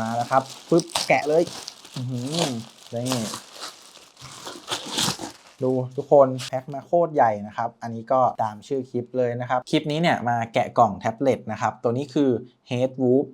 มาแล้วครับปึ๊บแกะเลยอือนี่ดูทุกคนแพ็คมาโคตรใหญ่นะครับ อันนี้ก็ตามชื่อคลิปเลยนะครับ คลิปนี้เนี่ยมาแกะกล่องแท็บเล็ตนะครับ ตัวนี้คือ Headwood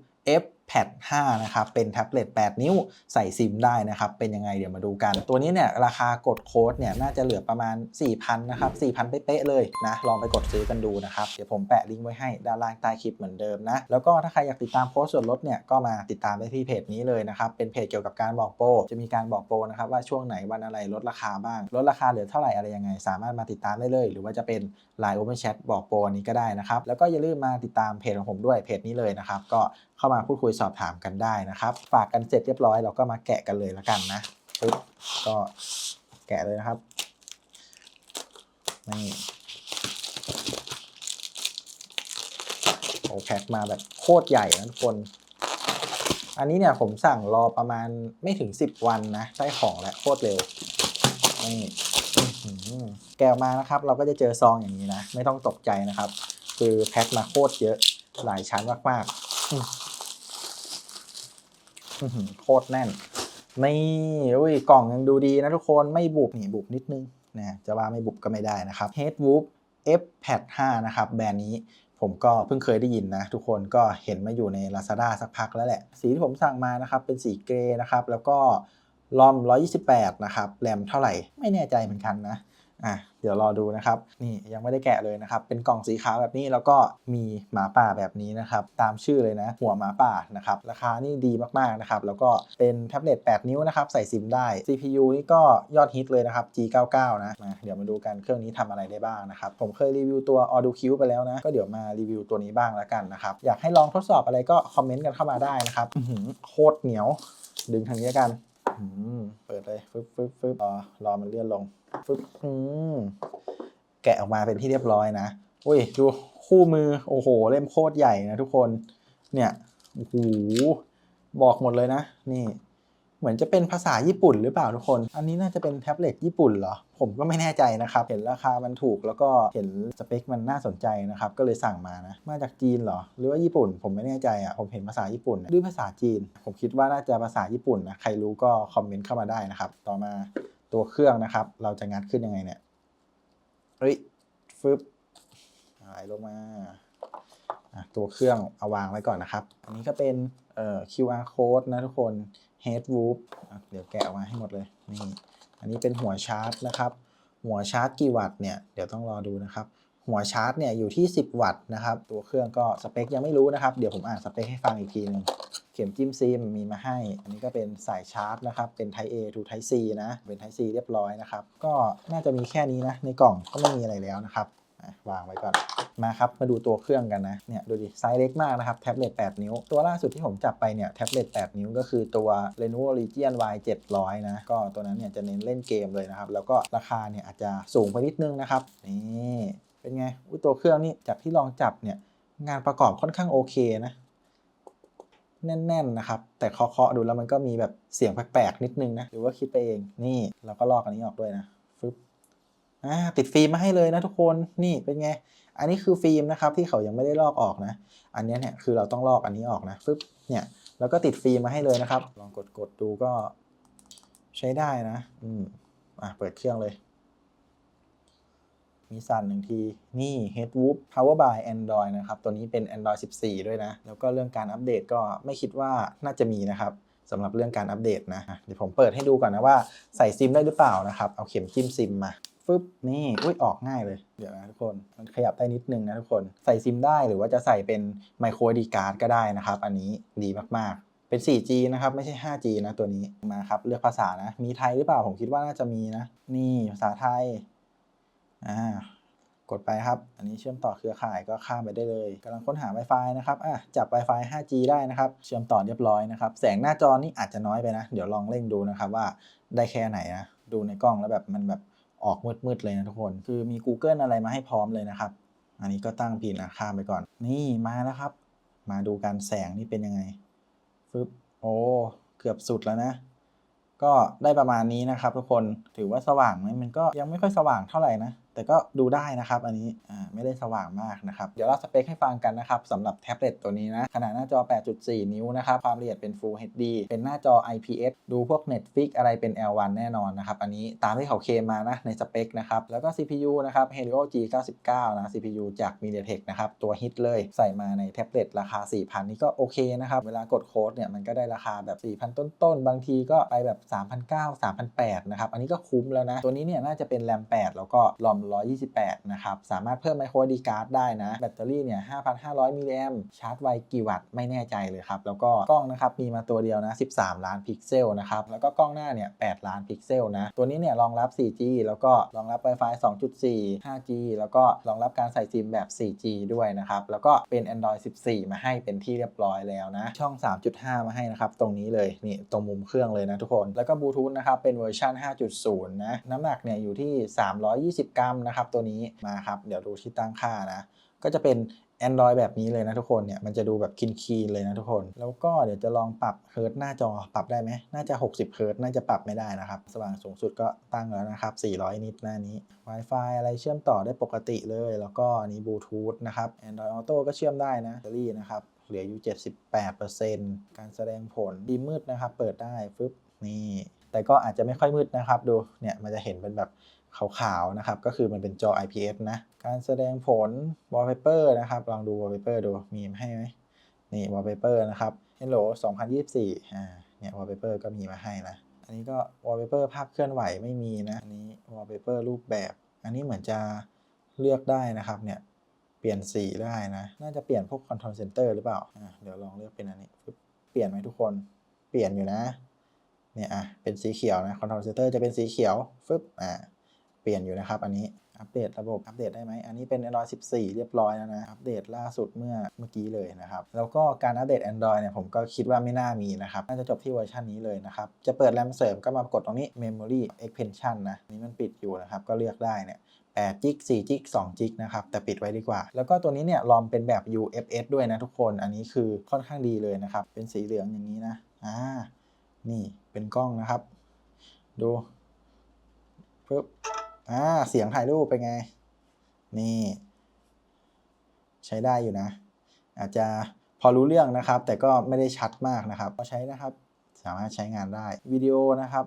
F Pad 5นะครับ เป็นแท็บเล็ต 8 นิ้วใส่ซิมได้นะครับ เป็นยังไงเดี๋ยวมาดูกัน ตัวนี้เนี่ยราคากดโค้ดเนี่ยน่าจะเหลือประมาณ 4,000 นะครับ 4,000 เป๊ะเลยนะ ลองไปกดซื้อกันดูนะครับ เดี๋ยวผมแปะลิงก์ไว้ให้ด้านล่างใต้คลิปเหมือนเดิมนะ แล้วก็ถ้าใครอยากติดตามโค้ดส่วนลดเนี่ยก็มาติดตามได้ที่เพจนี้เลยนะครับ เป็นเพจเกี่ยวกับการบอกโปร จะมีการบอกโปรนะครับว่าช่วงไหนวันอะไรลดราคาบ้าง ลดราคาเหลือเท่าไหร่อะไรยังไง สามารถมาติดตามได้เลย หรือว่าจะเป็น Line Open Chat บอกโปรอันนี้ก็ได้นะครับ แล้วก็อย่าลืมมาติดตามเพจของผมด้วยเพจนี้เลยนะครับก็เข้ามาพูดคุยสอบถามกันได้นะครับ ฝากกันเสร็จเรียบร้อยเราก็มาแกะกันเลยละกันนะปึ๊บก็แกะเลยนะครับนี่โอ้แพ็คมาแบบโคตรใหญ่นะทุกคน อันนี้เนี่ยผมสั่งรอประมาณไม่ถึง 10 วันนะได้ของแล้วโคตรเร็วนี่แกะออกมานะครับ เราก็จะเจอซองอย่างนี้นะ ไม่ต้องตกใจนะครับ คือแพ็คมาโคตรเยอะหลายชั้นมากๆอืมอื้อหือ โคตรแน่น นี่อุ้ยกล่องยังดูดีนะทุกคนไม่บุบนี่บุบนิดนึงนะจะว่าไม่บุบก็ไม่ได้นะครับ Headwood F Pad 5นะครับ แบรนด์นี้ผมก็เพิ่งเคยได้ยินนะ ทุกคนก็เห็นมาอยู่ใน Lazada สักพักแล้วแหละ สีที่ผมสั่งมานะครับ เป็นสีเกรย์นะครับ แล้วก็ลอม 128 นะครับ แรมเท่าไหร่ ไม่แน่ใจเหมือนกันนะ อะเดี๋ยวรอดูนะครับ นี่ยังไม่ได้แกะเลยนะครับ เป็นกล่องสีขาวแบบนี้แล้วก็มีหมาป่าแบบนี้นะครับ ตามชื่อเลยนะ หัวหมาป่านะครับ ราคานี่ดีมากๆนะครับ แล้วก็เป็นแท็บเล็ต 8 นิ้วนะครับ ใส่ซิมได้ CPU นี่ก็ยอดฮิตเลยนะครับ G99 นะมาเดี๋ยวมาดูกันเครื่องนี้ทำอะไรได้บ้างนะครับ ผมเคยรีวิวตัว Audio Q ไปแล้วนะ ก็เดี๋ยวมารีวิวตัวนี้บ้างแล้วกันนะครับ อยากให้ลองทดสอบอะไรก็คอมเมนต์กันเข้ามาได้นะครับโคตรเหนียว ดึงทางนี้กัน อืมเปิดเลยฟึบฟึบฟึบรอรอมันเลื่อนลงฟึบอืมแกะออกมาเป็นที่เรียบร้อยนะอุ้ยดูคู่มือโอ้โห เล่มโคตรใหญ่นะทุกคน เนี่ยโอ้โหบอกหมดเลยนะ นี่ เหมือนจะเป็นภาษาญี่ปุ่นหรือเปล่าทุกคน อันนี้น่าจะเป็นแท็บเล็ตญี่ปุ่นเหรอ ผมก็ไม่แน่ใจนะครับ เห็นราคามันถูกแล้วก็เห็นสเปคมันน่าสนใจนะครับ ก็เลยสั่งมานะ มาจากจีนเหรอ หรือว่าญี่ปุ่น ผมไม่แน่ใจอะ ผมเห็นภาษาญี่ปุ่นด้วยภาษาจีน ผมคิดว่าน่าจะภาษาญี่ปุ่นนะ ใครรู้ก็คอมเมนต์เข้ามาได้นะครับ ต่อมาตัวเครื่องนะครับ เราจะงัดขึ้นยังไงเนี่ย เฮ้ย ฟึบหายลงมาตัวเครื่องเอาวางไว้ก่อนนะครับ อันนี้ก็เป็นเอ่อ QR code นะทุกคน Headwood อะเดี๋ยวแกะออกมาให้หมดเลยนี่อันนี้เป็นหัวชาร์จนะครับ หัวชาร์จกี่วัตต์เนี่ยเดี๋ยวต้องรอดูนะครับ หัวชาร์จเนี่ยอยู่ที่ 10 วัตต์นะครับ ตัวเครื่องก็สเปคยังไม่รู้นะครับ เดี๋ยวผมอ่านสเปคให้ฟังอีกทีหนึงเข็มจิ้มซิมมีมาให้ อันนี้ก็เป็นสายชาร์จนะครับ เป็น Type A to Type C นะ เป็น Type C เรียบร้อยนะครับ ก็น่าจะมีแค่นี้นะ ในกล่องก็ไม่มีอะไรแล้วนะครับ วางไว้ก่อนมาครับมาดูตัวเครื่องกันนะเนี่ยดูดิไซส์เล็กมากนะครับแท็บเล็ต8นิ้ว ตัวล่าสุดที่ผมจับไปเนี่ยแท็บเล็ต8นิ้วก็คือตัว Lenovo Legion Y 700นะก็ตัวนั้นเนี่ยจะเน้นเล่นเกมเลยนะครับ แล้วก็ราคาเนี่ยอาจจะสูงไปนิดนึงนะครับนี่เป็นไงอุ๊ยตัวเครื่องนี่จากที่ลองจับเนี่ยงานประกอบค่อนข้างโอเคนะ แน่นๆนะครับ แต่เคาะๆดูแล้วมันก็มีแบบเสียงแปลกๆนิดนึงนะหรือว่าคิดไปเองนี่เราก็ลอกอันนี้ออกด้วยนะ อ่าติดฟิล์มมาให้เลยนะทุกคนนี่เป็นไง อันนี้คือฟิล์มนะครับที่เขายังไม่ได้ลอกออกนะ อันนี้เนี่ยคือเราต้องลอกอันนี้ออกนะฟึบเนี่ยแล้วก็ติดฟิล์มมาให้เลยนะครับ ลองกดกดดูก็ใช้ได้นะ อืมอะเปิดเครื่องเลย มีสั่นหนึ่งที นี่ Headwood Power by Android นะครับ ตัวนี้เป็น Android 14 ด้วยนะ แล้วก็เรื่องการอัปเดตก็ไม่คิดว่าน่าจะมีนะครับสำหรับเรื่องการอัปเดตนะ เดี๋ยวผมเปิดให้ดูก่อนนะว่าใส่ซิมได้หรือเปล่านะครับ เอาเข็มจิ้มซิมมา ฟึบนี่ อุ้ย ออกง่ายเลย เดี๋ยวนะทุกคน มันขยับได้นิดนึงนะทุกคน ใส่ซิมได้หรือว่าจะใส่เป็น micro SD card ก็ได้นะครับ อันนี้ดีมากๆ เป็น 4G นะครับ ไม่ใช่ 5G นะตัวนี้ มาครับ เลือกภาษานะ มีไทยหรือเปล่า ผมคิดว่าน่าจะมีนะ นี่ภาษาไทย อ่ากดไปครับ อันนี้เชื่อมต่อเครือข่ายก็ข้ามไปได้เลยกำลังค้นหา Wi-Fi นะครับอะจับ Wi-Fi 5G ได้นะครับ เชื่อมต่อเรียบร้อยนะครับ แสงหน้าจอนี่อาจจะน้อยไปนะ เดี๋ยวลองเร่งดูนะครับว่าได้แค่ไหนนะ ดูในกล้องแล้วแบบมันแบบ ออกมืดๆเลยนะทุกคน คือมี Google อะไรมาให้พร้อมเลยนะครับ อันนี้ก็ตั้งพินนะข้ามไปก่อน นี่มาแล้วครับ มาดูการแสงนี่เป็นยังไงฟึบโอ้เกือบสุดแล้วนะ ก็ได้ประมาณนี้นะครับทุกคนถือว่าสว่างไหมมันก็ยังไม่ค่อยสว่างเท่าไหร่นะ แต่ก็ดูได้นะครับ อันนี้ไม่ได้สว่างมากนะครับ เดี๋ยวเราสเปคให้ฟังกันนะครับสำหรับแท็บเล็ตตัวนี้นะ ขนาดหน้าจอ 8.4 นิ้วนะครับ ความละเอียดเป็น Full HD เป็นหน้าจอ IPS ดูพวก Netflix อะไรเป็น L1 แน่นอนนะครับ อันนี้ตามที่เขาเคมมานะในสเปคนะครับ แล้วก็ CPU นะครับ Helio G99 นะ CPU จาก MediaTek นะครับ ตัวฮิตเลยใส่มาในแท็บเล็ตราคา 4,000 นี่ก็โอเคนะครับ เวลากดโค้ดเนี่ยมันก็ได้ราคาแบบ 4,000 ต้นๆ บางทีก็ไปแบบ3,900 3,800นะครับ อันนี้ก็คุ้มแล้วนะ ตัวนี้เนี่ยน่าจะเป็นแรม8แล้วก็รอม128 นะครับ สามารถเพิ่ม micro SD card ได้นะ แบตเตอรี่เนี่ย 5,500 มิลลิแอมชาร์จไวกี่วัตต์ไม่แน่ใจเลยครับ แล้วก็กล้องนะครับ มีมาตัวเดียวนะ 13 ล้านพิกเซลนะครับ แล้วก็กล้องหน้าเนี่ย 8 ล้านพิกเซลนะ ตัวนี้เนี่ยรองรับ 4G แล้วก็รองรับ Wi-Fi 2.4 5G แล้วก็รองรับการใส่ซิมแบบ 4G ด้วยนะครับ แล้วก็เป็น Android 14 มาให้เป็นที่เรียบร้อยแล้วนะ ช่อง 3.5 มาให้นะครับ ตรงนี้เลย นี่ตรงมุมเครื่องเลยนะทุกคน แล้วก็บลูทูธนะครับ เป็นเวอร์ชัน5.0 นะ น้ำหนักเนี่ยอยู่ที่ 320 กรัมนะครับตัวนี้มาครับเดี๋ยวดูที่ตั้งค่านะ ก็จะเป็น Android แบบนี้เลยนะทุกคนเนี่ยมันจะดูแบบคินคีนๆเลยนะทุกคน แล้วก็เดี๋ยวจะลองปรับเฮิร์ตหน้าจอปรับได้ไหมน่าจะ 60เฮิร์ตน่าจะปรับไม่ได้นะครับ สว่างสูงสุดก็ตั้งแล้วนะครับ 400 นิตหน้านี้ Wi-Fi อะไรเชื่อมต่อได้ปกติเลย แล้วก็นนี้บลูทูธนะครับ Android Auto ก็เชื่อมได้นะแบตเตอรี่นะครับเหลืออยู่ 78%การแสดงผลดีมืดนะครับ เปิดได้ฟึบนี่ แต่ก็อาจจะไม่ค่อยมืดนะครับ ดูเนี่ยมันจะเห็นเป็นแบบขาวๆนะครับ ก็คือมันเป็นจอ IPS นะ การแสดงผล wallpaper นะครับ ลองดู wallpaper ดูมีมาให้ไหมนี่ wallpaper นะครับ Hello 2024อ่าเนี่ย wallpaper ก็มีมาให้นะอันนี้ก็ wallpaper ภาพเคลื่อนไหวไม่มีนะอันนี้ wallpaper รูปแบบ อันนี้เหมือนจะเลือกได้นะครับเนี่ยเปลี่ยนสีได้นะ น่าจะเปลี่ยนพวก control center หรือเปล่าอะเดี๋ยวลองเลือกเป็นอันนี้เปลี่ยนไหมทุกคนเปลี่ยนอยู่นะ เนี่ยอะเป็นสีเขียวนะ control center จะเป็นสีเขียวฟึบอ่าเปลี่ยนอยู่นะครับ อันนี้อัปเดตระบบอัปเดตได้ไหมอันนี้เป็น Android 14 เรียบร้อยแล้วนะ อัปเดตล่าสุดเมื่อเมื่อกี้เลยนะครับ แล้วก็การอัปเดต Android เนี่ยผมก็คิดว่าไม่น่ามีนะครับ น่าจะจบที่เวอร์ชันนี้เลยนะครับ จะเปิดแรมเสริมก็มากดตรงนี้ Memory Expansion นะนี่มันปิดอยู่นะครับ ก็เลือกได้เนี่ย8จิก4จิก2จิกนะครับ แต่ปิดไว้ดีกว่า แล้วก็ตัวนี้เนี่ยรอมเป็นแบบ UFS ด้วยนะทุกคน อันนี้คือค่อนข้างดีเลยนะครับ เป็นสีเหลืองอย่างนี้นะ อ่า นี่เป็นกล้องนะครับ ดูปึ๊บอ่าเสียงถ่ายรูปเป็นไง นี่ ใช้ได้อยู่นะ อาจจะพอรู้เรื่องนะครับ แต่ก็ไม่ได้ชัดมากนะครับพอใช้นะครับ สามารถใช้งานได้วิดีโอนะครับ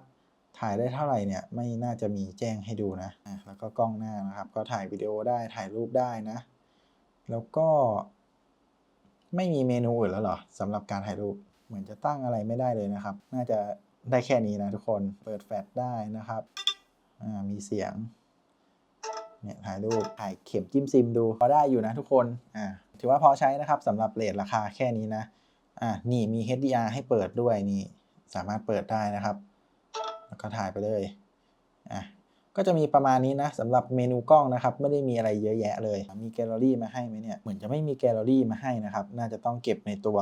ถ่ายได้เท่าไหร่เนี่ยไม่น่าจะมีแจ้งให้ดูนะอะแล้วก็กล้องหน้านะครับ ก็ถ่ายวิดีโอได้ถ่ายรูปได้นะ แล้วก็ ไม่มีเมนูอื่นแล้วเหรอสำหรับการถ่ายรูป เหมือนจะตั้งอะไรไม่ได้เลยนะครับ น่าจะได้แค่นี้นะทุกคน เปิดแฟลชได้นะครับอ่ามีเสียง เนี่ยถ่ายรูป ถ่ายเข็มจิ้มซิมดูพอได้อยู่นะทุกคน อ่า ถือว่าพอใช้นะครับสำหรับเลทราคาแค่นี้นะ อ่า นี่มี HDR ให้เปิดด้วยนี่ สามารถเปิดได้นะครับ แล้วก็ถ่ายไปเลย อะก็จะมีประมาณนี้นะสำหรับเมนูกล้องนะครับ ไม่ได้มีอะไรเยอะแยะเลย มีแกลเลอรี่มาให้ไหมเนี่ย เหมือนจะไม่มีแกลเลอรี่มาให้นะครับ น่าจะต้องเก็บในตัว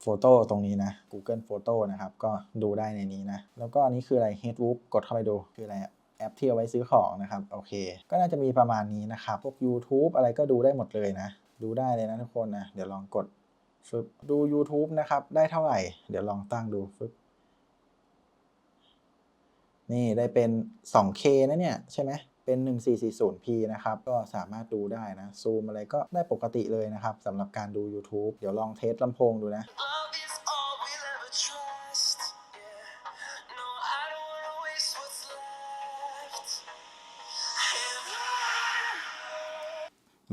โฟโต้ตรงนี้นะ Google Photo นะครับ ก็ดูได้ในนี้นะ แล้วก็อันนี้คืออะไร Headwoop กดเข้าไปดูคืออะไรแอปที่เอาไว้ซื้อของนะครับ โอเค ก็น่าจะมีประมาณนี้นะครับ พวก YouTube อะไรก็ดูได้หมดเลยนะ ดูได้เลยนะทุกคนนะ เดี๋ยวลองกดฟึบดู YouTube นะครับ ได้เท่าไหร่ เดี๋ยวลองตั้งดูฟึบนี่ได้เป็น 2K นะเนี่ย ใช่ไหมเป็น 1440p นะครับ ก็สามารถดูได้นะ ซูมอะไรก็ได้ปกติเลยนะครับสำหรับการดู YouTube เดี๋ยวลองเทสลำโพงดูนะ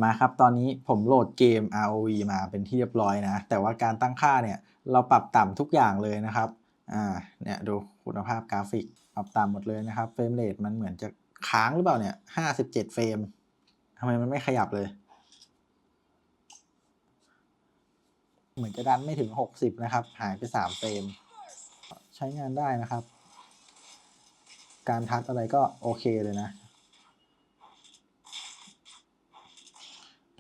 มาครับตอนนี้ผมโหลดเกม ROV มาเป็นที่เรียบร้อยนะ แต่ว่าการตั้งค่าเนี่ยเราปรับต่ำทุกอย่างเลยนะครับอ่าเนี่ยดูคุณภาพกราฟิกปรับต่ำหมดเลยนะครับเฟรมเรทมันเหมือนจะค้างหรือเปล่าเนี่ย57เฟรมทำไมมันไม่ขยับเลย เหมือนจะดันไม่ถึง60นะครับ หายไป3เฟรม ใช้งานได้นะครับ การทัชอะไรก็โอเคเลยนะ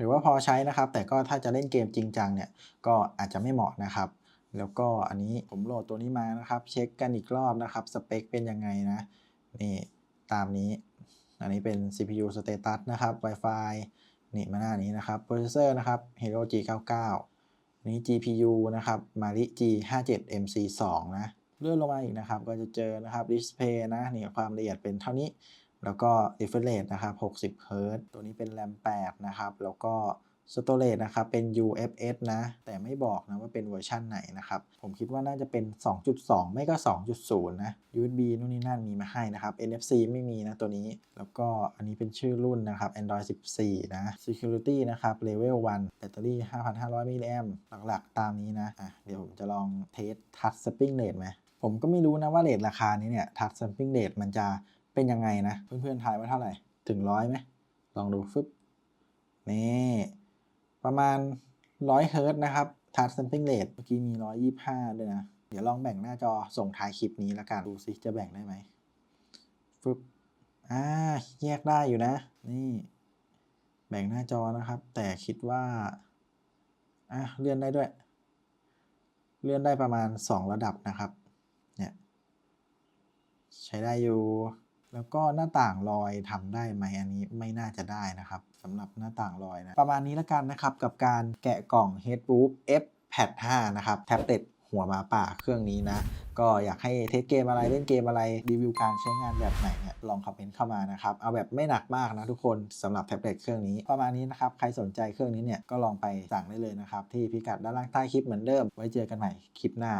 ถือว่าพอใช้นะครับ แต่ก็ถ้าจะเล่นเกมจริงจังเนี่ยก็อาจจะไม่เหมาะนะครับ แล้วก็อันนี้ผมโหลดตัวนี้มานะครับ เช็คกันอีกรอบนะครับ สเปคเป็นยังไงนะนี่ตามนี้ อันนี้เป็น CPU status นะครับ Wi-Fi นี่มาหน้านี้นะครับ Processor นะครับ Helio G99 นนี้ GPU นะครับ Mali G57 MC2 นะ เลื่อนลงมาอีกนะครับ ก็จะเจอนะครับ Display นะ นี่ความละเอียดเป็นเท่านี้ แล้วก็ refresh rate นะครับ 60 Hz ตัวนี้เป็น RAM 8 นะครับ แล้วก็ storage นะครับ เป็น UFS นะ แต่ไม่บอกนะว่าเป็นเวอร์ชันไหนนะครับ ผมคิดว่าน่าจะเป็น 2.2 ไม่ก็ 2.0 นะ USB นู่นนี่นั่นมีมาให้นะครับ NFC ไม่มีนะตัวนี้ แล้วก็อันนี้เป็นชื่อรุ่นนะครับ Android 14 นะ Security นะครับ Level 1 แบตเตอรี่ 5,500 มิลลิแอมหลักๆ ตามนี้นะ อะ เดี๋ยวผมจะลองเทส Touch Spring Rate ไหม ผมก็ไม่รู้นะว่าเรทราคานี้เนี่ย Touch Spring Rate มันจะ เป็นยังไงนะ เพื่อนๆทายว่าเท่าไหร่ ถึงร้อยไหม ลองดูฟึบนี่ประมาณ100เฮิร์ตนะครับ Touch Sampling Rate เมื่อกี้มี125ด้วยนะ เดี๋ยวลองแบ่งหน้าจอส่งท้ายคลิปนี้และกัน ดูซิจะแบ่งได้ไหมฟึบอ่าแยกได้อยู่นะ นี่ แบ่งหน้าจอนะครับ แต่คิดว่าอะเลื่อนได้ด้วย เลื่อนได้ประมาณ 2 ระดับนะครับ เนี่ย ใช้ได้อยู่ แล้วก็หน้าต่างลอยทำได้ไหมอันนี้ไม่น่าจะได้นะครับสำหรับหน้าต่างลอยนะประมาณนี้แล้วกันนะครับกับการแกะกล่อง Headbook F Pad 5นะครับแท็บเล็ตหัวหมาป่าเครื่องนี้นะ ก็อยากให้เทสเกมอะไรเล่นเกมอะไรรีวิวการใช้งานแบบไหนเนี่ยลองคอมเมนต์เข้ามานะครับ เอาแบบไม่หนักมากนะทุกคนสำหรับแท็บเล็ตเครื่องนี้ประมาณนี้นะครับ ใครสนใจเครื่องนี้เนี่ยก็ลองไปสั่งได้เลยนะครับ ที่พิกัดด้านล่างใต้คลิปเหมือนเดิม ไว้เจอกันใหม่คลิปหน้า